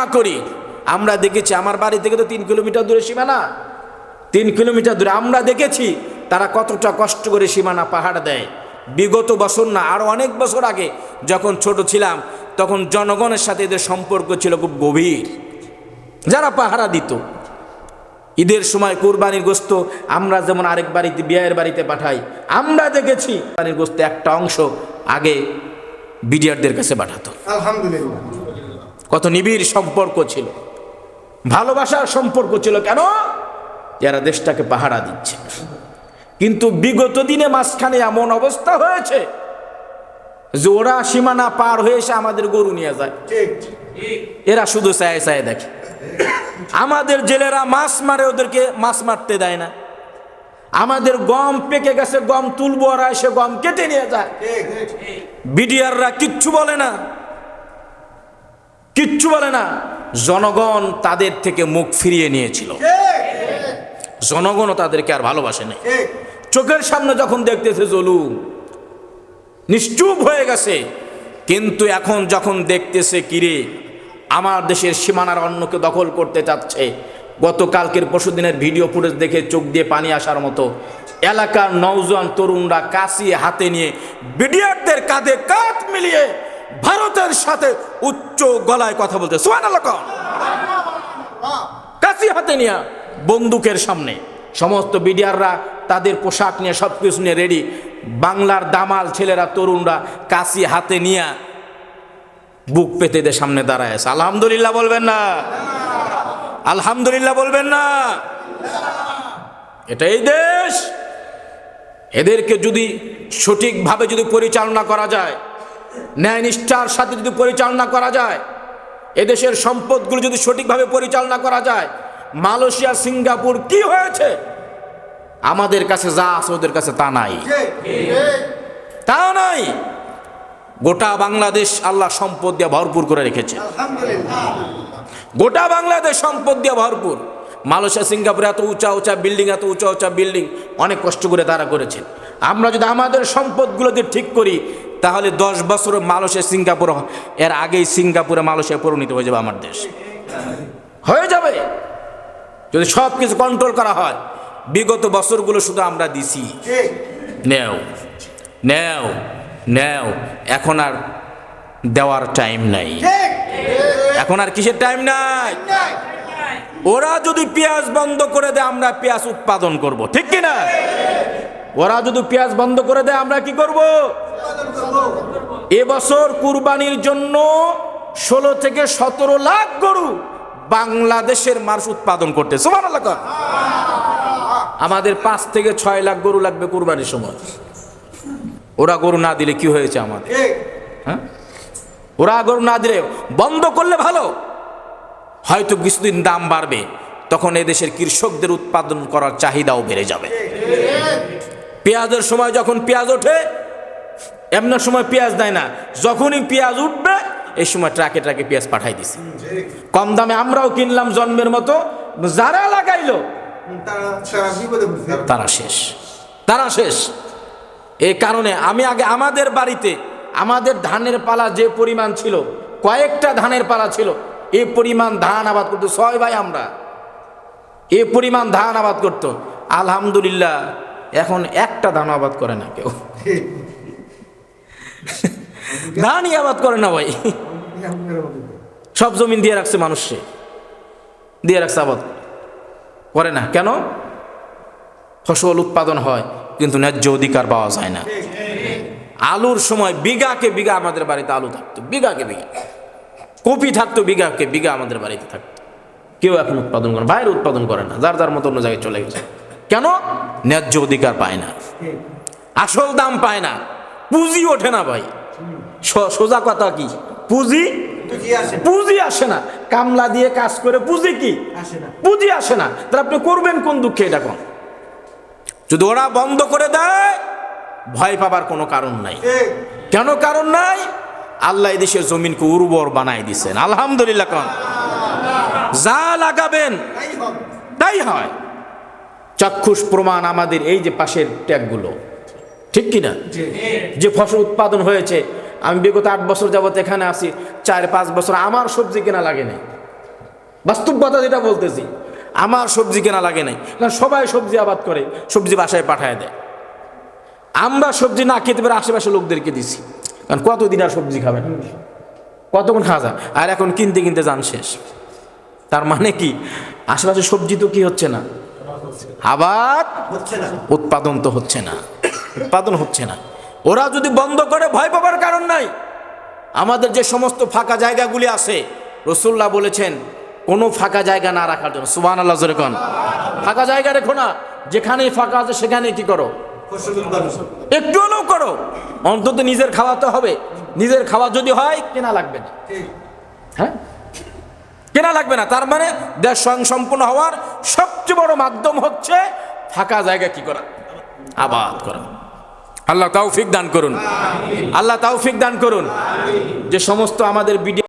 না করি। আমরা দেখেছি, আমার বাড়ি থেকে তো তিন কিলোমিটার দূরে সীমানা। তিন কিলোমিটার দূরে আমরা দেখেছি, তারা কতটা কষ্ট করে সীমানা পাহাড় দেয়। বিগত বছর না আরও অনেক বছর আগে যখন ছোট ছিলাম, তখন জনগণের সাথে এদের সম্পর্ক ছিল খুব গভীর। যারা পাহারা দিত, ঈদের সময় কোরবানির গোস্ত আমরা যেমন আরেক বাড়িতে, বিয়ের বাড়িতে পাঠাই, আমরা দেখেছি, কোরবানির গোস্ত একটা অংশ আগে বিডিআরদের কাছে পাঠাতো। আলহামদুলিল্লাহ। কত নিবিড় সম্পর্ক ছিল। ভালোবাসার সম্পর্ক ছিল কেন? যারা দেশটাকে পাহারা দিচ্ছে। কিন্তু বিগত দিনে মাঝখানে এমন অবস্থা হয়েছে যে ওরা সীমানা পার হয়ে এসে আমাদের গরু নিয়ে যায়। ঠিক। এরা শুধু চায় চায় দেখে। আমাদের জেলেরা মাছ মারে ওদেরকে মাছ মারতে দেয় না। আমাদের গম পেকে গেছে গম তুলবো ওরা এসে গম কেটে নিয়ে যায়। বিডিআররা কিচ্ছু বলে না। কিচ্ছু বলে না। জনগণ তাদের থেকে মুখ ফিরিয়ে নিয়েছিল। জনগণও তাদেরকে আর ভালোবাসে নাই। চোখের সামনে যখন দেখতেছে জলুম নিশ্চুপ হয়ে গেছে। কিন্তু এখন যখন দেখতেছে কিরে আমার দেশের সীমানার অন্যকে দখল করতে চাচ্ছে গতকালকের পরশুদিনের ভিডিও ফুটেজ দেখে চোখ দিয়ে পানি আসার মতো এলাকার নওজোয়ান তরুণরা কাশি হাতে নিয়ে বিডিআরদের কাঁধে কাঁধ মিলিয়ে ভারতের সাথে উচ্চ গলায় কথা বলতে কাশি হাতে নিয়ে বন্দুকের সামনে। সমস্ত বিডিআররা তাদের পোশাক নিয়ে সব কিছু নিয়ে রেডি বাংলার দামাল ছেলেরা, তরুণরা কাশি হাতে নিয়ে বুক পেতে এদের সামনে দাঁড়ায় আছে। আলহামদুলিল্লাহ বলবেন না। আলহামদুলিল্লাহ বলবেন না। এটা এই দেশ। এদেরকে যদি সঠিকভাবে যদি পরিচালনা করা যায় ন্যায় নিষ্ঠার সাথে যদি পরিচালনা করা যায় এদেশের সম্পদগুলো যদি সঠিকভাবে পরিচালনা করা যায় মালয়েশিয়া সিঙ্গাপুর কি হয়েছে? আমাদের কাছে যা আছে ওদের কাছে তা নাই। তা নাই। গোটা বাংলাদেশ আল্লাহ সম্পদ দিয়ে ভরপুর করে রেখেছে। গোটা বাংলাদেশ সম্পদ দিয়ে ভরপুর। মালয়েশিয়া সিঙ্গাপুরে এত উঁচা উঁচা বিল্ডিং এত উঁচা উঁচা বিল্ডিং অনেক কষ্ট করে তারা করেছেন আমরা যদি আমাদের সম্পদগুলোকে ঠিক করি তাহলে দশ বছর মালয়েশিয়া সিঙ্গাপুর এর আগেই সিঙ্গাপুরে মালয়েশিয়া পরিণত হয়ে যাবে আমার দেশ। হয়ে যাবে। যদি সব কিছু কন্ট্রোল করা হয় বিগত বছরগুলো শুধু আমরা দিছি। নেও নেও নেও। এখন আর দেওয়ার টাইম নাই। এখন আর কিসের টাইম নাই? ওরা যদি পেঁয়াজ বন্ধ করে দেয় আমরা পেঁয়াজ উৎপাদন করব। ঠিক কি? না ওরা যদি পেঁয়াজ বন্ধ করে দেয় আমরা কি করব? এবছর কুরবানির জন্য ষোলো থেকে সতেরো লাখ গরু বাংলাদেশের মানুষ উৎপাদন করতে। আমাদের পাঁচ থেকে ছয় লাখ গরু লাগবে কুরবানির সময়। ওরা গরু না দিলে কি হয়েছে আমাদের? হ্যাঁ? ওরা গরু না দিলে বন্ধ করলে ভালো। হয়তো কিছুদিন দাম বাড়বে তখন এদেশের কৃষকদের উৎপাদন করার চাহিদাও বেড়ে যাবে। পেঁয়াজের সময় যখন পেঁয়াজ ওঠে এমন সময় পেঁয়াজ দেয় না। যখনই পেঁয়াজ উঠবে, এই সময় ট্রাকে ট্রাকে পেঁয়াজ পাঠাই দিছে। কম দামে আমরাও কিনলাম জন্মের মতো, যারা লাগাইলো, তারা শেষ। তারা শেষ। এই কারণে আমি আগে আমাদের বাড়িতে, আমাদের ধানের পালা যে পরিমাণ ছিল, কয়েকটা ধানের পালা ছিল এই পরিমাণ ধান আবাদ করতো ছয় ভাই আমরা। এ পরিমাণ ধান আবাদ করতো। আলহামদুলিল্লাহ, এখন একটা ধান আবাদ করে না কেউ। ধানই আবাদ করে না ভাই। সব জমিন দিয়ে রাখছে মানুষে দিয়ে রাখছে আবাদ। করে না। কেন? ফসল উৎপাদন হয়, কিন্তু ন্যায্য অধিকার পাওয়া যায় না। আলুর সময় বিঘাকে বিঘা আমাদের বাড়িতে আলু থাকতো। বিঘাকে বিঘা। কপি থাকতো বিঘাকে বিঘা আমাদের বাড়িতে থাকতো। কেউ এখন উৎপাদন করে বাইরে উৎপাদন করে না। যার যার মতো অন্য জায়গায় চলে গেছে। কেন? ন্যায্য অধিকার পায় না। আসল দাম পায় না। পুঁজি ওঠে না ভাই। সোজা কথা কি? পুঁজি? আসে পুঁজি আসে না। কামলা দিয়ে কাজ করে পুঁজি কি? পুঁজি আসে না। তাহলে আপনি করবেন কোন দুঃখে এটা কোন? যদি ওরা বন্ধ করে দেয় ভয় পাবার কোনো কারণ নাই। কেন কারণ নাই? আল্লাহ দেশের জমিনকে উর্বর বানাই দিছেন। আলহামদুলিল্লাহ কন? যা লাগাবেন তাই হয়। চাক্ষুষ প্রমাণ আমাদের এই যে পাশের ট্যাগগুলো। ঠিক কিনা? যে ফসল উৎপাদন হয়েছে আমি বিগত আট বছর যাবত এখানে আসি চার পাঁচ বছর আমার সবজি কেনা লাগে না বাস্তবতা যেটা বলতেছি আমার সবজি কেনা লাগে নাই। কারণ সবাই সবজি আবাদ করে সবজি বাসায় পাঠায় দেয়। আমরা সবজি না খেতে পারে আশেপাশে লোকদেরকে দিছি। কারণ কতদিন আর সবজি খাবেন কতক্ষণ খাওয়া যায়? আর এখন কিনতে কিনতে যান শেষ। তার মানে কি? আশেপাশে সবজি তো কি হচ্ছে না? আবার হচ্ছে না। উৎপাদন তো হচ্ছে না। উৎপাদন হচ্ছে না। ওরা যদি বন্ধ করে, ভয় পাবার কারণ নাই। আমাদের যে সমস্ত ফাঁকা জায়গাগুলি আছে রসুল্লাহ বলেছেন, কোনো ফাঁকা জায়গা না রাখার জন্য। সুবান আল্লাহ জোরে ফাঁকা জায়গা রেখো না, যেখানেই ফাঁকা আছে সেখানে কি করো? একটু হলেও করো। অন্তত নিজের খাওয়া তো হবে। নিজের খাওয়া যদি হয়, কেনা লাগবে না। হ্যাঁ? কেনা লাগবে না। তার মানে দেশ স্বয়ং সম্পূর্ণ হওয়ার সবচেয়ে বড় মাধ্যম হচ্ছে, ফাঁকা জায়গা কি করা? আবাদ করা। আল্লাহ তাওফিক দান করুন। আল্লাহ তাওফিক দান করুন। যে সমস্ত আমাদের বিডি